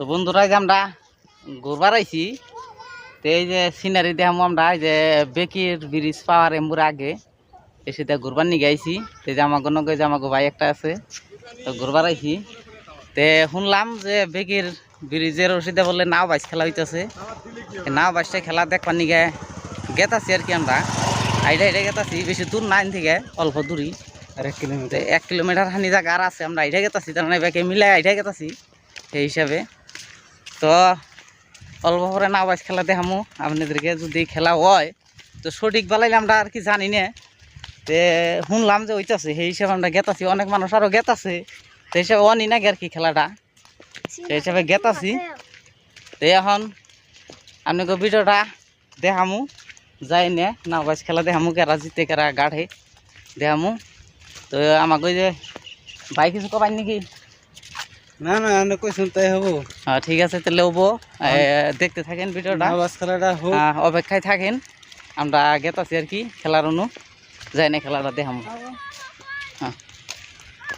তো বন্ধুরা যে আমরা ঘুরবার আইছি তো এই যে সিনারি দেখামো আমরা এই যে বেকির ব্রিজ পাওয়ার এম্বুর আগে এসে দিয়ে ঘুরবার নিয়ে আইছি। তো যে আমার কোনো যে আমাকে ভাই একটা আছে তো ঘুরবার আইছি। তে শুনলাম যে বেকির ব্রিজের রশিদে বললে নাও বাইস খেলা হইতেছে। নাও বাইসটা খেলা দেখবার নিগে গেতাছি আর কি আমরা। আইডা আইডা গেতাছি বেশি দূর নাইন থেকে অল্প দূরই। আর এক কিলোমিটার এক কিলোমিটার হানি জায়গা আর আছে আমরা আইডা গেতাছি তার মানে ব্যাকে মিলাই আইডা গেতাছি সেই হিসাবে। তো অল্প পরে না বাইস খেলা দেখামু, আপনাদেরকে যদি খেলা হয়, তো সঠিক বেলাইলে আমরা আর কি জানি না। তে শুনলাম যে হইতাছে, সেই হিসাবে আমরা গেতাছি, অনেক মানুষ আরও গেতাছে। সেই হিসাবে অনি নাকি আর কি খেলাটা? সেই হিসাবে গেতাছি। তো এখন আপনাকে ভিডিওটা দেখামু, যাই নে, না বাইস খেলা দেখামু, কেরা জিতে, কেরা গাঢ়ে দেখামু। তো আমাকে যে বাইক কিছু কবাই নাকি? না না আমি কইছেন তাই হব। হ্যাঁ ঠিক আছে তাহলে ওবো দেখতে থাকেন ভিডিওটা। নামাজ খেলাটা হোক। অপেক্ষায় থাকেন। আমরা গেতাছি আর কি খেলার অনু। যাই না খেলাটা দেখাম। হ্যাঁ